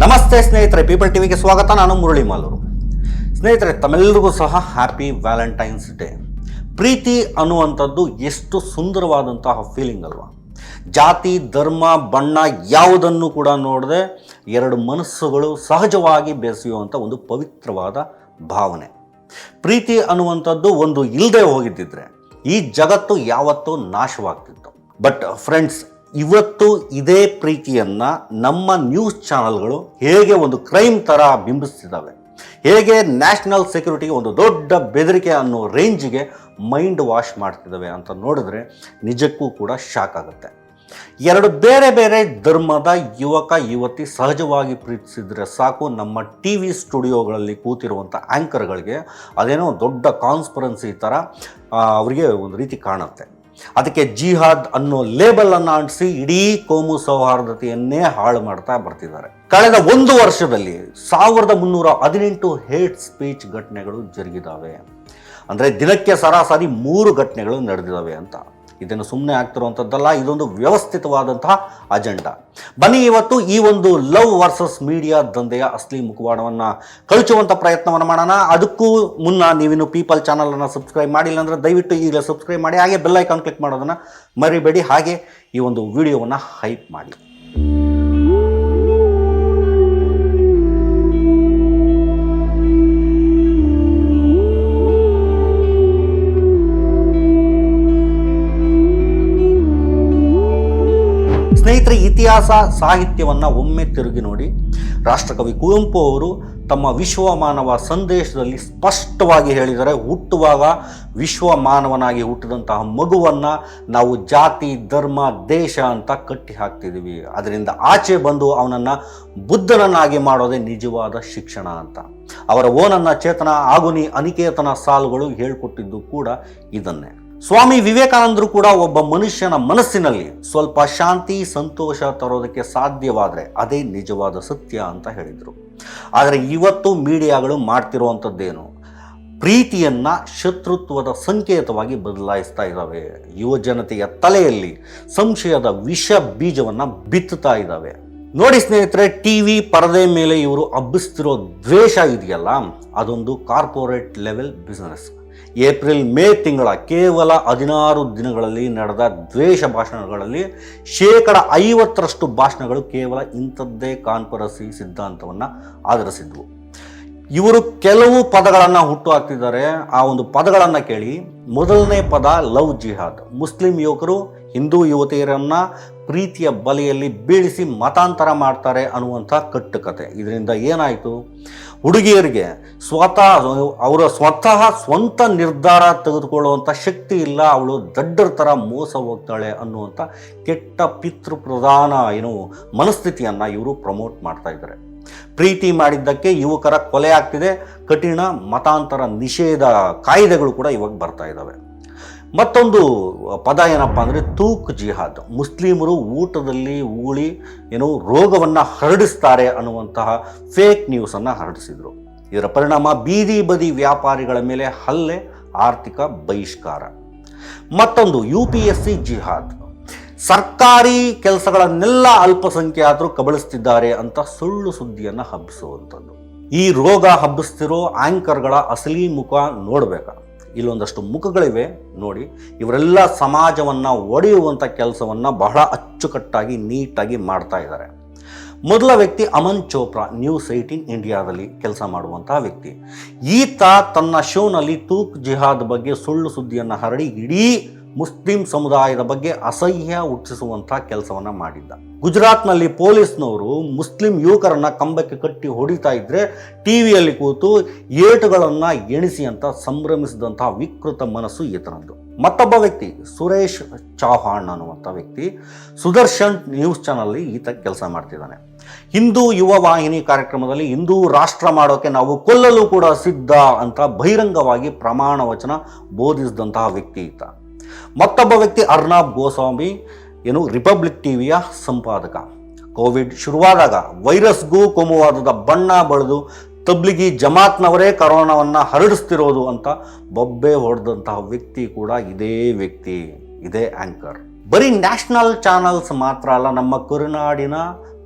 ನಮಸ್ತೆ ಸ್ನೇಹಿತರೆ, ಪೀಪಲ್ ಟಿವಿಗೆ ಸ್ವಾಗತ. ನಾನು ಮುರಳಿ ಮಾಲೂರು. ಸ್ನೇಹಿತರೆ, ತಮ್ಮೆಲ್ಲರಿಗೂ ಸಹ ಹ್ಯಾಪಿ ವ್ಯಾಲೆಂಟೈನ್ಸ್ ಡೇ ಪ್ರೀತಿ ಅನ್ನುವಂಥದ್ದು ಎಷ್ಟು ಸುಂದರವಾದಂತಹ ಫೀಲಿಂಗ್ ಅಲ್ವಾ? ಜಾತಿ, ಧರ್ಮ, ಬಣ್ಣ ಯಾವುದನ್ನು ಕೂಡ ನೋಡದೆ ಎರಡು ಮನಸ್ಸುಗಳು ಸಹಜವಾಗಿ ಬೆಸೆಯುವಂಥ ಒಂದು ಪವಿತ್ರವಾದ ಭಾವನೆ. ಪ್ರೀತಿ ಅನ್ನುವಂಥದ್ದು ಒಂದು ಇಲ್ಲದೆ ಹೋಗಿದ್ದಿದ್ರೆ ಈ ಜಗತ್ತು ಯಾವತ್ತೂ ನಾಶವಾಗ್ತಿತ್ತು. ಬಟ್ ಫ್ರೆಂಡ್ಸ್ ಇವತ್ತು ಇದೇ ಪ್ರೀತಿಯನ್ನು ನಮ್ಮ ನ್ಯೂಸ್ ಚಾನಲ್ಗಳು ಹೇಗೆ ಒಂದು ಕ್ರೈಮ್ ಥರ ಬಿಂಬಿಸ್ತಿದ್ದಾವೆ? ಹೇಗೆ ನ್ಯಾಷನಲ್ ಸೆಕ್ಯೂರಿಟಿಗೆ ಒಂದು ದೊಡ್ಡ ಬೆದರಿಕೆ ಅನ್ನೋ ರೇಂಜಿಗೆ ಮೈಂಡ್ ವಾಶ್ ಮಾಡ್ತಿದ್ದಾವೆ ಅಂತ ನೋಡಿದ್ರೆ ನಿಜಕ್ಕೂ ಕೂಡ ಶಾಕ್ ಆಗುತ್ತೆ. ಎರಡು ಬೇರೆ ಬೇರೆ ಧರ್ಮದ ಯುವಕ, ಯುವತಿ ಸಹಜವಾಗಿ ಪ್ರೀತಿಸಿದ್ರೆ ಸಾಕು. ನಮ್ಮ ಟಿ ವಿ ಸ್ಟುಡಿಯೋಗಳಲ್ಲಿ ಕೂತಿರುವಂಥ ಆ್ಯಂಕರ್ಗಳಿಗೆ ಅದೇನೋ ದೊಡ್ಡ ಕಾನ್ಸ್ಪರೆನ್ಸಿ ಥರ ಅವರಿಗೆ ಒಂದು ರೀತಿ ಕಾಣುತ್ತೆ. ಅದಕ್ಕೆ ಜಿಹಾದ್ ಅನ್ನೋ ಲೇಬಲ್ ಅನ್ನು ಅಂಟಿಸಿ ಇಡೀ ಕೋಮು ಸೌಹಾರ್ದತೆಯನ್ನೇ ಹಾಳು ಮಾಡ್ತಾ ಬರ್ತಿದ್ದಾರೆ. ಕಳೆದ ಒಂದು ವರ್ಷದಲ್ಲಿ ಸಾವಿರದ ಮುನ್ನೂರ ಹದಿನೆಂಟು ಹೇಟ್ ಸ್ಪೀಚ್ ಘಟನೆಗಳು ಜರುಗಿದಾವೆ. ಅಂದರೆ ದಿನಕ್ಕೆ ಸರಾಸರಿ ಮೂರು ಘಟನೆಗಳು ನಡೆದಿದ್ದಾವೆ ಅಂತ. ಇದನ್ನು ಸುಮ್ಮನೆ ಆಗ್ತಿರುವಂಥದ್ದಲ್ಲ ಇದೊಂದು ವ್ಯವಸ್ಥಿತವಾದಂತಹ ಅಜೆಂಡಾ. ಬನ್ನಿ ಇವತ್ತು ಈ ಒಂದು ಲವ್ ವರ್ಸಸ್ ಮೀಡಿಯಾ ದಂಧೆಯ ಅಸ್ಲಿ ಮುಖವಾಡವನ್ನು ಕಳಚುವಂಥ ಪ್ರಯತ್ನವನ್ನು ಮಾಡೋಣ. ಅದಕ್ಕೂ ಮುನ್ನ ನೀವಿನ್ನು ಪೀಪಲ್ ಚಾನಲನ್ನು ಸಬ್ಸ್ಕ್ರೈಬ್ ಮಾಡಿಲ್ಲ ಅಂದರೆ ದಯವಿಟ್ಟು ಈಗಲೇ ಸಬ್ಸ್ಕ್ರೈಬ್ ಮಾಡಿ, ಹಾಗೆ ಬೆಲ್ ಐಕಾನ್ ಕ್ಲಿಕ್ ಮಾಡೋದನ್ನು ಮರಿಬೇಡಿ. ಹಾಗೆ ಈ ಒಂದು ವಿಡಿಯೋವನ್ನು ಹೈಪ್ ಮಾಡಿ. ಸ್ನೇಹಿತರೆ, ಇತಿಹಾಸ, ಸಾಹಿತ್ಯವನ್ನು ಒಮ್ಮೆ ತಿರುಗಿ ನೋಡಿ. ರಾಷ್ಟ್ರಕವಿ ಕುವೆಂಪು ಅವರು ತಮ್ಮ ವಿಶ್ವ ಮಾನವ ಸಂದೇಶದಲ್ಲಿ ಸ್ಪಷ್ಟವಾಗಿ ಹೇಳಿದರೆ, ಹುಟ್ಟುವಾಗ ವಿಶ್ವಮಾನವನಾಗಿ ಹುಟ್ಟಿದಂತಹ ಮಗುವನ್ನು ನಾವು ಜಾತಿ, ಧರ್ಮ, ದೇಶ ಅಂತ ಕಟ್ಟಿ ಹಾಕ್ತಿದ್ದೀವಿ. ಅದರಿಂದ ಆಚೆ ಬಂದು ಅವನನ್ನು ಬುದ್ಧನನ್ನಾಗಿ ಮಾಡೋದೇ ನಿಜವಾದ ಶಿಕ್ಷಣ ಅಂತ. ಅವರ ಓನನ್ನ ಚೇತನ, ಆಗುನಿ, ಅನಿಕೇತನ ಸಾಲುಗಳು ಹೇಳ್ಕೊಟ್ಟಿದ್ದು ಕೂಡ ಇದನ್ನೇ. ಸ್ವಾಮಿ ವಿವೇಕಾನಂದರು ಕೂಡ ಒಬ್ಬ ಮನುಷ್ಯನ ಮನಸ್ಸಿನಲ್ಲಿ ಸ್ವಲ್ಪ ಶಾಂತಿ, ಸಂತೋಷ ತರೋದಕ್ಕೆ ಸಾಧ್ಯವಾದರೆ ಅದೇ ನಿಜವಾದ ಸತ್ಯ ಅಂತ ಹೇಳಿದರು. ಆದರೆ ಇವತ್ತು ಮೀಡಿಯಾಗಳು ಮಾಡ್ತಿರುವಂಥದ್ದೇನು? ಪ್ರೀತಿಯನ್ನ ಶತ್ರುತ್ವದ ಸಂಕೇತವಾಗಿ ಬದಲಾಯಿಸ್ತಾ ಇದ್ದಾವೆ. ಯುವ ಜನತೆಯ ತಲೆಯಲ್ಲಿ ಸಂಶಯದ ವಿಷ ಬೀಜವನ್ನು ಬಿತ್ತುತ್ತಾ ಇದ್ದಾವೆ. ನೋಡಿ ಸ್ನೇಹಿತರೆ, ಟಿ ವಿ ಪರದೆ ಮೇಲೆ ಇವರು ಹಬ್ಬಿಸ್ತಿರೋ ದ್ವೇಷ ಇದೆಯಲ್ಲ? ಅದೊಂದು corporate level business. April May ತಿಂಗಳ ಕೇವಲ ಹದಿನಾರು ದಿನಗಳಲ್ಲಿ ನಡೆದ ದ್ವೇಷ ಭಾಷಣಗಳಲ್ಲಿ ಶೇಕಡ ಐವತ್ತರಷ್ಟು ಭಾಷಣಗಳು ಕೇವಲ ಇಂಥದ್ದೇ ಕಾನ್ಪರಸಿ ಸಿದ್ಧಾಂತವನ್ನು ಆಧರಿಸಿದ್ವು. ಇವರು ಕೆಲವು ಪದಗಳನ್ನು ಹುಟ್ಟು ಹಾಕ್ತಿದ್ದಾರೆ. ಆ ಒಂದು ಪದಗಳನ್ನು ಕೇಳಿ, ಮೊದಲನೇ ಪದ ಲವ್ ಜಿಹಾದ್. ಮುಸ್ಲಿಂ ಯುವಕರು, ಹಿಂದೂ ಯುವತಿಯರನ್ನ ಪ್ರೀತಿಯ ಬಲೆಯಲ್ಲಿ ಬೀಳಿಸಿ ಮತಾಂತರ ಮಾಡ್ತಾರೆ ಅನ್ನುವಂಥ ಕಟ್ಟುಕತೆ ಇದರಿಂದ ಏನಾಯಿತು? ಹುಡುಗಿಯರಿಗೆ ಸ್ವತಃ ಅವರ ಸ್ವತಃ ಸ್ವಂತ ನಿರ್ಧಾರ ತೆಗೆದುಕೊಳ್ಳುವಂಥ ಶಕ್ತಿ ಇಲ್ಲ, ಅವಳು ದಡ್ಡರ ಥರ ಮೋಸ ಹೋಗ್ತಾಳೆ ಅನ್ನುವಂಥ ಕೆಟ್ಟ ಪಿತೃ ಪ್ರಧಾನ ಏನು ಮನಸ್ಥಿತಿಯನ್ನು ಇವರು ಪ್ರಮೋಟ್ ಮಾಡ್ತಾ ಇದ್ದಾರೆ. ಪ್ರೀತಿ ಮಾಡಿದ್ದಕ್ಕೆ ಯುವಕರ ಕೊಲೆ ಆಗ್ತಿದೆ. ಕಠಿಣ ಮತಾಂತರ ನಿಷೇಧ ಕಾಯ್ದೆಗಳು ಕೂಡ ಇವಾಗ ಬರ್ತಾ ಇದ್ದಾವೆ. ಮತ್ತೊಂದು ಪದ ಏನಪ್ಪ ಅಂದರೆ ತೂಕ್ ಜಿಹಾದ್. ಮುಸ್ಲಿಮರು ಊಟದಲ್ಲಿ ಊಳಿ, ಏನು ರೋಗವನ್ನು ಹರಡಿಸ್ತಾರೆ ಅನ್ನುವಂತಹ ಫೇಕ್ ನ್ಯೂಸನ್ನು ಹರಡಿಸಿದರು. ಇದರ ಪರಿಣಾಮ ಬೀದಿ ಬದಿ ವ್ಯಾಪಾರಿಗಳ ಮೇಲೆ ಹಲ್ಲೆ, ಆರ್ಥಿಕ ಬಹಿಷ್ಕಾರ. ಮತ್ತೊಂದು ಯು ಪಿ ಎಸ್ ಸಿ ಜಿಹಾದ್. ಸರ್ಕಾರಿ ಕೆಲಸಗಳನ್ನೆಲ್ಲ ಅಲ್ಪಸಂಖ್ಯಾತರು ಕಬಳಿಸ್ತಿದ್ದಾರೆ ಅಂತ ಸುಳ್ಳು ಸುದ್ದಿಯನ್ನು ಹಬ್ಬಿಸುವಂಥದ್ದು. ಈ ರೋಗ ಹಬ್ಬಿಸ್ತಿರೋ ಆಂಕರ್ಗಳ ಅಸಲಿ ಮುಖ ನೋಡಬೇಕಾ? ಇಲ್ಲೊಂದಷ್ಟು ಮುಖಗಳಿವೆ ನೋಡಿ. ಇವರೆಲ್ಲ ಸಮಾಜವನ್ನು ಒಡೆಯುವಂಥ ಕೆಲಸವನ್ನು ಬಹಳ ಅಚ್ಚುಕಟ್ಟಾಗಿ, ನೀಟಾಗಿ ಮಾಡ್ತಾ ಇದ್ದಾರೆ. ಮೊದಲ ವ್ಯಕ್ತಿ ಅಮನ್ ಚೋಪ್ರಾ, ನ್ಯೂಸ್ ಏಯ್ಟೀನ್ ಇಂಡಿಯಾದಲ್ಲಿ ಕೆಲಸ ಮಾಡುವಂತಹ ವ್ಯಕ್ತಿ. ಈತ ತನ್ನ ಶೋನಲ್ಲಿ ತೂಕ್ ಜಿಹಾದ್ ಬಗ್ಗೆ ಸುಳ್ಳು ಸುದ್ದಿಯನ್ನು ಹರಡಿ, ಇಡೀ ಮುಸ್ಲಿಂ ಸಮುದಾಯದ ಬಗ್ಗೆ ಅಸಹ್ಯ ಹುಟ್ಟಿಸುವಂಥ ಕೆಲಸವನ್ನು ಮಾಡಿದ್ದ. ಗುಜರಾತ್ನಲ್ಲಿ ಪೊಲೀಸ್ನವರು ಮುಸ್ಲಿಂ ಯುವಕರನ್ನ ಕಂಬಕ್ಕೆ ಕಟ್ಟಿ ಹೊಡಿತಾ ಇದ್ದರೆ ಟಿ ವಿಯಲ್ಲಿ ಕೂತು ಏಟುಗಳನ್ನು ಎಣಿಸಿ ಅಂತ ಸಂಭ್ರಮಿಸಿದಂತಹ ವಿಕೃತ ಮನಸ್ಸು ಈತನದ್ದು ಮತ್ತೊಬ್ಬ ವ್ಯಕ್ತಿ, ಸುರೇಶ್ ಚೌಹಾಣ್ ಅನ್ನುವಂಥ ವ್ಯಕ್ತಿ, ಸುದರ್ಶನ್ ನ್ಯೂಸ್ ಚಾನಲ್ಲಿ ಈತ ಕೆಲಸ ಮಾಡ್ತಿದ್ದಾನೆ. ಹಿಂದೂ ಯುವ ವಾಹಿನಿ ಕಾರ್ಯಕ್ರಮದಲ್ಲಿ ಹಿಂದೂ ರಾಷ್ಟ್ರ ಮಾಡೋಕೆ ನಾವು ಕೊಲ್ಲಲು ಕೂಡ ಸಿದ್ಧ ಅಂತ ಬಹಿರಂಗವಾಗಿ ಪ್ರಮಾಣ ವಚನ ಬೋಧಿಸಿದಂತಹ ವ್ಯಕ್ತಿ ಈತ. ಮತ್ತೊಬ್ಬ ವ್ಯಕ್ತಿ ಅರ್ನಾಬ್ ಗೋಸ್ವಾಮಿ ಏನು ರಿಪಬ್ಲಿಕ್ ಟಿವಿಯ ಸಂಪಾದಕ. ಕೋವಿಡ್ ಶುರುವಾದಾಗ ವೈರಸ್ಗೂ ಕೋಮುವಾದದ ಬಣ್ಣ ಬಳಿದು ತಬ್ಲಿಗಿ ಜಮಾತ್ನವರೇ ಕರೋನಾವನ್ನು ಹರಡಿಸ್ತಿರೋದು ಅಂತ ಬೊಬ್ಬೆ ಹೊಡೆದಂತಹ ವ್ಯಕ್ತಿ ಕೂಡ ಇದೇ ವ್ಯಕ್ತಿ, ಇದೇ ಆಂಕರ್ ಬರೀ ನ್ಯಾಷನಲ್ ಚಾನಲ್ಸ್ ಮಾತ್ರ ಅಲ್ಲ, ನಮ್ಮ ಕರುನಾಡಿನ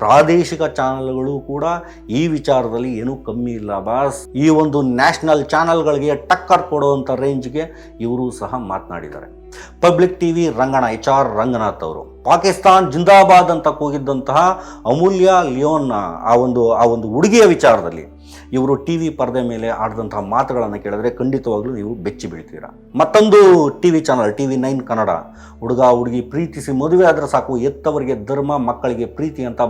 ಪ್ರಾದೇಶಿಕ ಚಾನಲ್ಗಳು ಕೂಡ ಈ ವಿಚಾರದಲ್ಲಿ ಏನೂ ಕಮ್ಮಿ ಇಲ್ಲ ಬಾಸ್. ಈ ಒಂದು ನ್ಯಾಷನಲ್ ಚಾನಲ್ಗಳಿಗೆ ಟಕ್ಕರ್ ಕೊಡುವಂಥ ರೇಂಜ್ಗೆ ಇವರು ಸಹ ಮಾತನಾಡಿದ್ದಾರೆ. Public T V Rangana H R Ranganath ಅವರು. ಪಾಕಿಸ್ತಾನ್ ಜಿಂದಾಬಾದ್ ಅಂತ ಕೂಗಿದ್ದಂತಹ ಅಮೂಲ್ಯ ಲಿಯೋನ್ ಆ ಒಂದು ಆ ಒಂದು ಹುಡುಗಿಯ ವಿಚಾರದಲ್ಲಿ ಇವರು ಟಿ ವಿ ಪರದೆ ಮೇಲೆ ಆಡಿದಂತಹ ಮಾತುಗಳನ್ನು ಕೇಳಿದ್ರೆ ಖಂಡಿತವಾಗ್ಲೂ ನೀವು ಬೆಚ್ಚಿ ಬೀಳ್ತೀರಾ. ಮತ್ತೊಂದು T V channel T V nine Kannada. ಹುಡುಗ, ಹುಡುಗಿ ಪ್ರೀತಿಸಿ ಮದುವೆ ಆದರೆ ಸಾಕು, ಎತ್ತವರಿಗೆ ಧರ್ಮ, ಮಕ್ಕಳಿಗೆ ಪ್ರೀತಿ ಅಂತ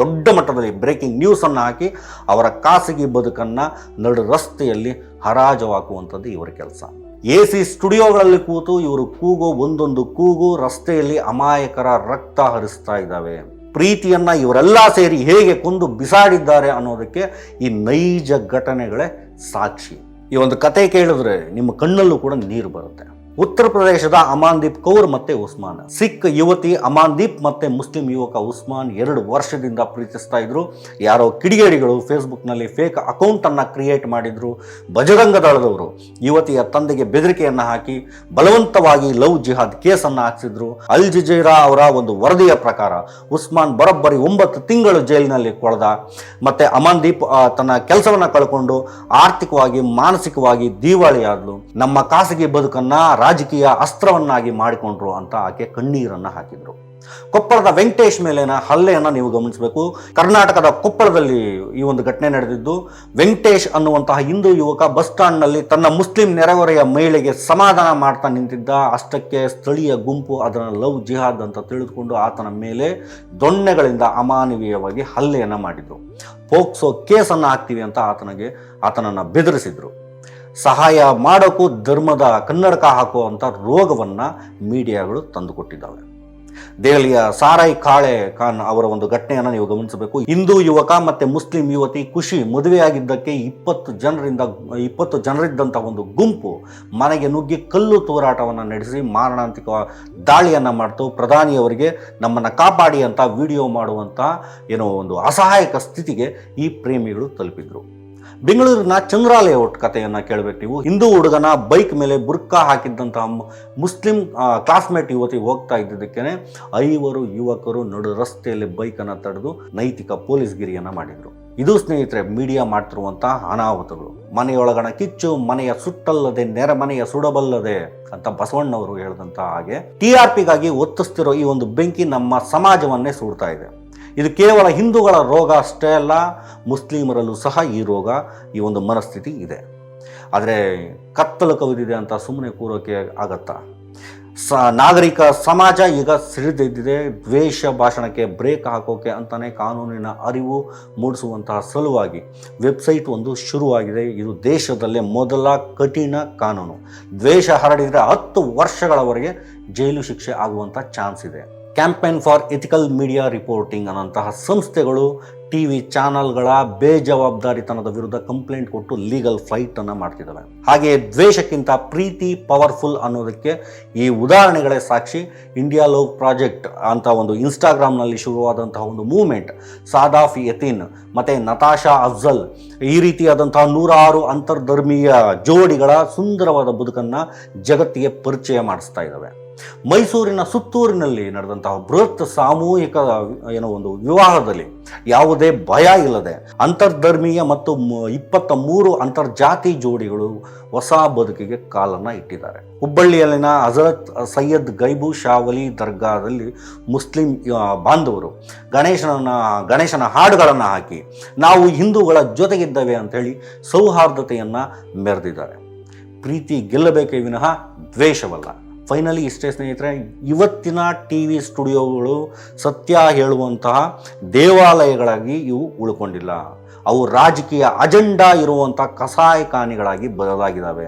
ದೊಡ್ಡ ಮಟ್ಟದಲ್ಲಿ ಬ್ರೇಕಿಂಗ್ ನ್ಯೂಸನ್ನು ಹಾಕಿ ಅವರ ಖಾಸಗಿ ಬದುಕನ್ನು ನಡು ರಸ್ತೆಯಲ್ಲಿ ಹರಾಜವಾಕುವಂಥದ್ದು ಇವರ ಕೆಲಸ. ಎ ಸಿ ಸ್ಟುಡಿಯೋಗಳಲ್ಲಿ ಕೂತು ಇವರು ಕೂಗೋ ಒಂದೊಂದು ಕೂಗು ರಸ್ತೆಯಲ್ಲಿ ಅಮಾಯಕರ ರಕ್ತ ಹರಿಸ್ತಾ ಇದ್ದಾವೆ. ಪ್ರೀತಿಯನ್ನ ಇವರೆಲ್ಲ ಸೇರಿ ಹೇಗೆ ಕೊಂದು ಬಿಸಾಡಿದ್ದಾರೆ ಅನ್ನೋದಕ್ಕೆ ಈ ನೈಜ ಘಟನೆಗಳೇ ಸಾಕ್ಷಿ. ಈ ಒಂದು ಕತೆ ಕೇಳಿದ್ರೆ ನಿಮ್ಮ ಕಣ್ಣಲ್ಲೂ ಕೂಡ ನೀರು ಬರುತ್ತೆ. ಉತ್ತರ ಪ್ರದೇಶದ ಅಮಾನ್ದೀಪ್ ಕೌರ್ ಮತ್ತೆ ಉಸ್ಮಾನ್. ಸಿಖ್ ಯುವತಿ ಅಮಾನ್ದೀಪ್ ಮತ್ತೆ ಮುಸ್ಲಿಂ ಯುವಕ ಉಸ್ಮಾನ್ ಎರಡು ವರ್ಷದಿಂದ ಪ್ರೀತಿಸ್ತಾ ಇದ್ರು. ಯಾರೋ ಕಿಡಿಗೇಡಿಗಳು ಫೇಸ್ಬುಕ್ನಲ್ಲಿ ಫೇಕ್ ಅಕೌಂಟ್ ಅನ್ನ ಕ್ರಿಯೇಟ್ ಮಾಡಿದ್ರು. ಬಜರಂಗ ದಳದವರು ಯುವತಿಯ ತಂದೆಗೆ ಬೆದರಿಕೆಯನ್ನ ಹಾಕಿ ಬಲವಂತವಾಗಿ ಲವ್ ಜಿಹಾದ್ ಕೇಸನ್ನ ಹಾಕ್ಸಿದ್ರು. ಅಲ್ ಜಜೀರಾ ಅವರ ಒಂದು ವರದಿಯ ಪ್ರಕಾರ ಉಸ್ಮಾನ್ ಬರೋಬ್ಬರಿ ಒಂಬತ್ತು ತಿಂಗಳು ಜೈಲಿನಲ್ಲಿ ಕೊಳೆದ. ಮತ್ತೆ ಅಮಾನ್ದೀಪ್ ತನ್ನ ಕೆಲಸವನ್ನ ಕಳ್ಕೊಂಡು ಆರ್ಥಿಕವಾಗಿ ಮಾನಸಿಕವಾಗಿ ದಿವಾಳಿಯಾದ್ಲು. ನಮ್ಮ ಖಾಸಗಿ ಬದುಕನ್ನ ರಾಜಕೀಯ ಅಸ್ತ್ರವನ್ನಾಗಿ ಮಾಡಿಕೊಂಡ್ರು ಅಂತ ಆಕೆ ಕಣ್ಣೀರನ್ನು ಹಾಕಿದ್ರು. ಕೊಪ್ಪಳದ ವೆಂಕಟೇಶ್ ಮೇಲಿನ ಹಲ್ಲೆಯನ್ನು ನೀವು ಗಮನಿಸಬೇಕು. ಕರ್ನಾಟಕದ ಕೊಪ್ಪಳದಲ್ಲಿ ಈ ಒಂದು ಘಟನೆ ನಡೆದಿದ್ದು, ವೆಂಕಟೇಶ್ ಅನ್ನುವಂತಹ ಹಿಂದೂ ಯುವಕ ಬಸ್ ಸ್ಟ್ಯಾಂಡ್ನಲ್ಲಿ ತನ್ನ ಮುಸ್ಲಿಂ ನೆರೆಹೊರೆಯ ಮಹಿಳೆಗೆ ಸಮಾಧಾನ ಮಾಡ್ತಾ ನಿಂತಿದ್ದ ಅಷ್ಟಕ್ಕೆ ಸ್ಥಳೀಯ ಗುಂಪು ಅದನ್ನು ಲವ್ ಜಿಹಾದ್ ಅಂತ ತಿಳಿದುಕೊಂಡು ಆತನ ಮೇಲೆ ದೊಣ್ಣೆಗಳಿಂದ ಅಮಾನವೀಯವಾಗಿ ಹಲ್ಲೆಯನ್ನು ಮಾಡಿದ್ರು. ಪೋಕ್ಸೋ ಕೇಸನ್ನು ಹಾಕ್ತೀವಿ ಅಂತ ಆತನಿಗೆ, ಆತನನ್ನು ಬೆದರಿಸಿದ್ರು. ಸಹಾಯ ಮಾಡೋಕ್ಕೂ ಧರ್ಮದ ಕನ್ನಡಕ ಹಾಕುವಂಥ ರೋಗವನ್ನು ಮೀಡಿಯಾಗಳು ತಂದುಕೊಟ್ಟಿದ್ದಾವೆ. ದೆಹಲಿಯ ಸಾರಾಯಿ ಕಾಳೆ ಖಾನ್ ಅವರ ಒಂದು ಘಟನೆಯನ್ನು ನೀವು ಗಮನಿಸಬೇಕು. ಹಿಂದೂ ಯುವಕ ಮತ್ತೆ ಮುಸ್ಲಿಂ ಯುವತಿ ಖುಷಿ ಮದುವೆಯಾಗಿದ್ದಕ್ಕೆ ಇಪ್ಪತ್ತು ಜನರಿಂದ ಇಪ್ಪತ್ತು ಜನರಿದ್ದಂಥ ಒಂದು ಗುಂಪು ಮನೆಗೆ ನುಗ್ಗಿ ಕಲ್ಲು ತೋರಾಟವನ್ನು ನಡೆಸಿ ಮಾರಣಾಂತಿಕ ದಾಳಿಯನ್ನು ಮಾಡ್ತು. ಪ್ರಧಾನಿಯವರಿಗೆ ನಮ್ಮನ್ನು ಕಾಪಾಡಿ ಅಂತ ವಿಡಿಯೋ ಮಾಡುವಂಥ ಏನೋ ಒಂದು ಅಸಹಾಯಕ ಸ್ಥಿತಿಗೆ ಈ ಪ್ರೇಮಿಗಳು ತಲುಪಿದ್ರು. ಬೆಂಗಳೂರಿನ ಚಂದ್ರ ಲೇಔಟ್ ಕಥೆಯನ್ನು ಕೇಳಬೇಕು ನೀವು. ಹಿಂದೂ ಹುಡುಗನ ಬೈಕ್ ಮೇಲೆ ಬುರ್ಕಾ ಹಾಕಿದ್ದಂತಹ ಮುಸ್ಲಿಂ ಕ್ಲಾಸ್ಮೇಟ್ ಯುವತಿ ಹೋಗ್ತಾ ಇದ್ದಿದ್ದಕ್ಕೇನೆ ಐವರು ಯುವಕರು ನಡು ರಸ್ತೆಯಲ್ಲಿ ಬೈಕನ್ನು ತಡೆದು ನೈತಿಕ ಪೊಲೀಸ್ಗಿರಿಯನ್ನು ಮಾಡಿದರು. ಇದು ಸ್ನೇಹಿತರೆ, ಮೀಡಿಯಾ ಮಾಡ್ತಿರುವಂತಹ ಅನಾಹುತಗಳು. ಮನೆಯೊಳಗಣ ಕಿಚ್ಚು, ಮನೆಯ ಸುಟ್ಟಲ್ಲದೆ ನೆರೆಮನೆಯ ಸುಡಬಲ್ಲದೆ ಅಂತ ಬಸವಣ್ಣವರು ಹೇಳಿದಂತಹ ಹಾಗೆ, ಟಿ ಆರ್ ಪಿಗಾಗಿ ಒತ್ತಿಸ್ತಿರೋ ಈ ಒಂದು ಬೆಂಕಿ ನಮ್ಮ ಸಮಾಜವನ್ನೇ ಸುಡ್ತಾ ಇದೆ. ಇದು ಕೇವಲ ಹಿಂದೂಗಳ ರೋಗ ಅಷ್ಟೇ ಅಲ್ಲ, ಮುಸ್ಲಿಮರಲ್ಲೂ ಸಹ ಈ ರೋಗ, ಈ ಒಂದು ಮನಸ್ಥಿತಿ ಇದೆ. ಆದರೆ ಕತ್ತಲು ಕವಿದಿದೆ ಅಂತ ಸುಮ್ಮನೆ ಕೂರೋಕೆ ಆಗತ್ತಾ? ಸ, ನಾಗರಿಕ ಸಮಾಜ ಈಗ ಸಿಡಿದಿದ್ದಿದೆ, ದ್ವೇಷ ಭಾಷಣಕ್ಕೆ ಬ್ರೇಕ್ ಹಾಕೋಕೆ ಅಂತಲೇ ಕಾನೂನಿನ ಅರಿವು ಮೂಡಿಸುವಂತಹ ಸಲುವಾಗಿ. ವೆಬ್ಸೈಟ್ ಒಂದು ಶುರುವಾಗಿದೆ, ಇದು ದೇಶದಲ್ಲೇ ಮೊದಲ ಕಠಿಣ ಕಾನೂನು. ದ್ವೇಷ ಹರಡಿದರೆ ಹತ್ತು ವರ್ಷಗಳವರೆಗೆ ಜೈಲು ಶಿಕ್ಷೆ ಆಗುವಂಥ ಚಾನ್ಸ್ ಇದೆ. Campaign for ethical media reporting ಅನ್ನೋಂತಹ ಸಂಸ್ಥೆಗಳು ಟಿ ವಿ ಚಾನಲ್ಗಳ ಬೇಜವಾಬ್ದಾರಿತನದ ವಿರುದ್ಧ ಕಂಪ್ಲೇಂಟ್ ಕೊಟ್ಟು ಲೀಗಲ್ ಫೈಟ್ ಅನ್ನ ಮಾಡ್ತಿದ್ದಾವೆ. ಹಾಗೆ ದ್ವೇಷಕ್ಕಿಂತ ಪ್ರೀತಿ ಪವರ್ಫುಲ್ ಅನ್ನೋದಕ್ಕೆ ಈ ಉದಾಹರಣೆಗಳೇ ಸಾಕ್ಷಿ. ಇಂಡಿಯಾ ಲವ್ ಪ್ರಾಜೆಕ್ಟ್ ಅಂತ ಒಂದು ಇನ್ಸ್ಟಾಗ್ರಾಮ್ನಲ್ಲಿ ಶುರುವಾದಂತಹ ಒಂದು ಮೂವ್ಮೆಂಟ್, ಸಾದಾಫ್ ಯತೀನ್ ಮತ್ತೆ ನತಾಶಾ ಅಫ್ಜಲ್ ಈ ರೀತಿಯಾದಂತಹ ನೂರಾರು ಅಂತರ್ಧರ್ಮೀಯ ಜೋಡಿಗಳ ಸುಂದರವಾದ ಬದುಕನ್ನ ಜಗತ್ತಿಗೆ ಪರಿಚಯ ಮಾಡಿಸ್ತಾ ಇದ್ದಾವೆ. ಮೈಸೂರಿನ ಸುತ್ತೂರಿನಲ್ಲಿ ನಡೆದಂತಹ ಬೃಹತ್ ಸಾಮೂಹಿಕ ಏನೋ ಒಂದು ವಿವಾಹದಲ್ಲಿ ಯಾವುದೇ ಭಯ ಇಲ್ಲದೆ ಅಂತರ್ಧರ್ಮೀಯ ಮತ್ತು ಇಪ್ಪತ್ತ ಮೂರು ಅಂತರ್ಜಾತಿ ಜೋಡಿಗಳು ಹೊಸ ಬದುಕಿಗೆ ಕಾಲನ್ನು ಇಟ್ಟಿದ್ದಾರೆ. ಹುಬ್ಬಳ್ಳಿಯಲ್ಲಿನ ಹಜರತ್ ಸೈಯದ್ ಗೈಬು ಶಾವಲಿ ದರ್ಗಾದಲ್ಲಿ ಮುಸ್ಲಿಂ ಬಾಂಧವರು ಗಣೇಶನ ಗಣೇಶನ ಹಾಡುಗಳನ್ನು ಹಾಕಿ ನಾವು ಹಿಂದೂಗಳ ಜೊತೆಗಿದ್ದೇವೆ ಅಂತೇಳಿ ಸೌಹಾರ್ದತೆಯನ್ನು ಮೆರೆದಿದ್ದಾರೆ. ಪ್ರೀತಿ ಗೆಲ್ಲಬೇಕೇ ವಿನಃ ದ್ವೇಷವಲ್ಲ. ಫೈನಲಿ ಇಷ್ಟೇ ಸ್ನೇಹಿತರೆ, ಇವತ್ತಿನ ಟಿ ವಿ ಸ್ಟುಡಿಯೋಗಳು ಸತ್ಯ ಹೇಳುವಂತಹ ದೇವಾಲಯಗಳಾಗಿ ಇವು ಉಳ್ಕೊಂಡಿಲ್ಲ. ಅವು ರಾಜಕೀಯ ಅಜೆಂಡಾ ಇರುವಂಥ ಕಸಾಯಖಾನಿಗಳಾಗಿ ಬದಲಾಗಿದ್ದಾವೆ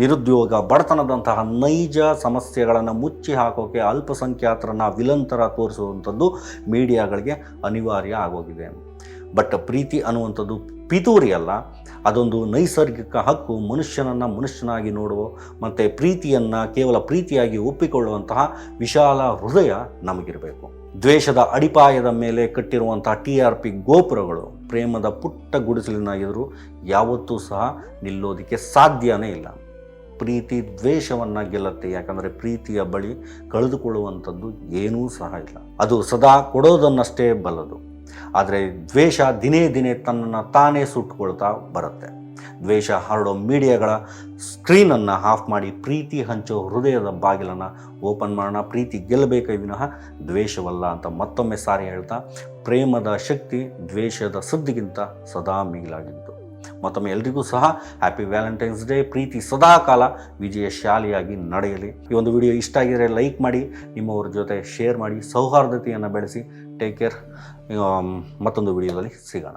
ನಿರುದ್ಯೋಗ, ಬಡತನದಂತಹ ನೈಜ ಸಮಸ್ಯೆಗಳನ್ನು ಮುಚ್ಚಿ ಹಾಕೋಕೆ ಅಲ್ಪಸಂಖ್ಯಾತರನ್ನ ವಿಲಂತರ ತೋರಿಸುವಂಥದ್ದು ಮೀಡಿಯಾಗಳಿಗೆ ಅನಿವಾರ್ಯ ಆಗೋಗಿದೆ. ಬಟ್ ಪ್ರೀತಿ ಅನ್ನುವಂಥದ್ದು ಪಿತೂರಿ ಅಲ್ಲ. ಅದೊಂದು ನೈಸರ್ಗಿಕ ಹಕ್ಕು ಮನುಷ್ಯನನ್ನು ಮನುಷ್ಯನಾಗಿ ನೋಡುವ ಮತ್ತು ಪ್ರೀತಿಯನ್ನು ಕೇವಲ ಪ್ರೀತಿಯಾಗಿ ಒಪ್ಪಿಕೊಳ್ಳುವಂತಹ ವಿಶಾಲ ಹೃದಯ ನಮಗಿರಬೇಕು. ದ್ವೇಷದ ಅಡಿಪಾಯದ ಮೇಲೆ ಕಟ್ಟಿರುವಂತಹ ಟಿ ಆರ್ ಪಿ ಗೋಪುರಗಳು ಪ್ರೇಮದ ಪುಟ್ಟ ಗುಡಿಸಲಿನ ಎದುರು ಯಾವತ್ತೂ ಸಹ ನಿಲ್ಲೋದಕ್ಕೆ ಸಾಧ್ಯನೇ ಇಲ್ಲ. ಪ್ರೀತಿ ದ್ವೇಷವನ್ನು ಗೆಲ್ಲತ್ತೆ. ಯಾಕಂದರೆ ಪ್ರೀತಿಯ ಬಳಿ ಕಳೆದುಕೊಳ್ಳುವಂಥದ್ದು ಏನೂ ಸಹ ಇಲ್ಲ. ಅದು ಸದಾ ಕೊಡೋದನ್ನಷ್ಟೇ ಬಲ್ಲದು. ಆದರೆ ದ್ವೇಷ ದಿನೇ ದಿನೇ ತನ್ನನ್ನು ತಾನೇ ಸುಟ್ಟುಕೊಳ್ತಾ ಬರುತ್ತೆ. ದ್ವೇಷ ಹರಡೋ ಮೀಡಿಯಾಗಳ ಸ್ಕ್ರೀನನ್ನು ಆಫ್ ಮಾಡಿ ಪ್ರೀತಿ ಹಂಚೋ ಹೃದಯದ ಬಾಗಿಲನ್ನು ಓಪನ್ ಮಾಡೋಣ, ಪ್ರೀತಿ ಗೆಲ್ಲಬೇಕೇ ವಿನಃ ದ್ವೇಷವಲ್ಲ ಅಂತ ಮತ್ತೊಮ್ಮೆ ಸಾರಿ ಹೇಳ್ತಾ, ಪ್ರೇಮದ ಶಕ್ತಿ ದ್ವೇಷದ ಸುದ್ದಿಗಿಂತ ಸದಾ ಮಿಗಿಲಾಗಿದ್ದು ಮತ್ತೊಮ್ಮೆ ಎಲ್ರಿಗೂ ಸಹ ಹ್ಯಾಪಿ ವ್ಯಾಲೆಂಟೈನ್ಸ್ ಡೇ ಪ್ರೀತಿ ಸದಾಕಾಲ ವಿಜಯಶಾಲಿಯಾಗಿ ನಡೆಯಲಿ. ಈ ಒಂದು ವಿಡಿಯೋ ಇಷ್ಟ ಆಗಿದರೆ ಲೈಕ್ ಮಾಡಿ, ನಿಮ್ಮವ್ರ ಜೊತೆ ಶೇರ್ ಮಾಡಿ, ಸೌಹಾರ್ದತೆಯನ್ನು ಬೆಳೆಸಿ ಟೇಕ್ ಕೇರ್ ಮತ್ತೊಂದು ವಿಡಿಯೋದಲ್ಲಿ ಸಿಗೋಣ.